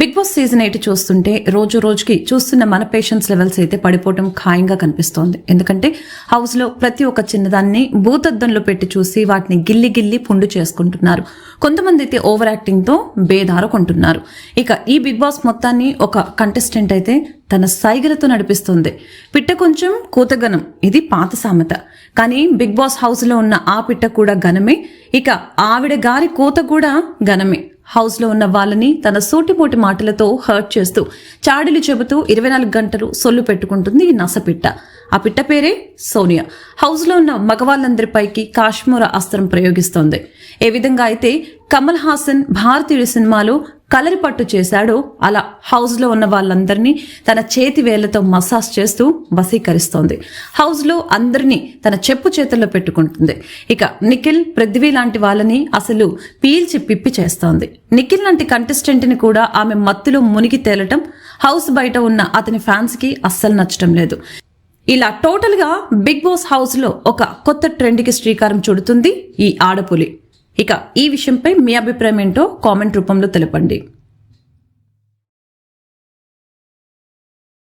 Big boss season eight చూస్తుంటే రోజు రోజుకి చూస్తున్న మన పేషెన్స్ లెవెల్స్ అయితే పడిపోవటం ఖాయంగా కనిపిస్తోంది. ఎందుకంటే హౌస్లో ప్రతి ఒక్క చిన్నదాన్ని భూతద్దంలో పెట్టి చూసి వాటిని గిల్లి గిల్లి పుండు చేసుకుంటున్నారు. కొంతమంది అయితే ఓవర్ యాక్టింగ్తో కొంటున్నారు. ఇక ఈ బిగ్ బాస్ మొత్తాన్ని ఒక కంటెస్టెంట్ అయితే తన సైగలతో నడిపిస్తుంది. పిట్ట కొంచెం కూతగనం ఇది పాత సామెత. కానీ బిగ్ బాస్ హౌస్లో ఉన్న ఆ పిట్ట కూడా ఘనమే. ఇక ఆవిడ గారి కూత కూడా ఘనమే. హౌస్లో ఉన్న వాళ్ళని తన సూటిపోటి మాటలతో హర్ట్ చేస్తూ చాడీలు చెబుతూ ఇరవై నాలుగు గంటలు సొల్లు పెట్టుకుంటుంది ఈ నసపిట్ట. ఆ పిట్ట పేరే సోనియా. హౌస్లో ఉన్న మగవాళ్ళందరిపైకి కాశ్మీర అస్త్రం ప్రయోగిస్తోంది. ఏ విధంగా అయితే కమల్ హాసన్ భారతీయుడి సినిమాలో కలరి పట్టు చేశాడో. అలా హౌస్లో ఉన్న వాళ్ళందరినీ తన చేతి వేళ్ళతో మసాజ్ చేస్తూ వశీకరిస్తోంది. హౌస్లో అందరినీ తన చెప్పు చేతుల్లో పెట్టుకుంటుంది. ఇక నిఖిల్ పృథ్వీ లాంటి వాళ్ళని అసలు పీల్చి పిప్పి చేస్తోంది. నిఖిల్ లాంటి కంటెస్టెంట్ని కూడా ఆమె మత్తులో మునిగి తేలటం హౌస్ బయట ఉన్న అతని ఫ్యాన్స్కి అస్సలు నచ్చటం లేదు. ఇలా టోటల్గా బిగ్ బాస్ హౌస్లో ఒక కొత్త ట్రెండ్కి శ్రీకారం చుడుతుంది ఈ ఆడపులి. ఇక ఈ విషయంపై మీ అభిప్రాయం ఏంటో కామెంట్ రూపంలో తెలపండి.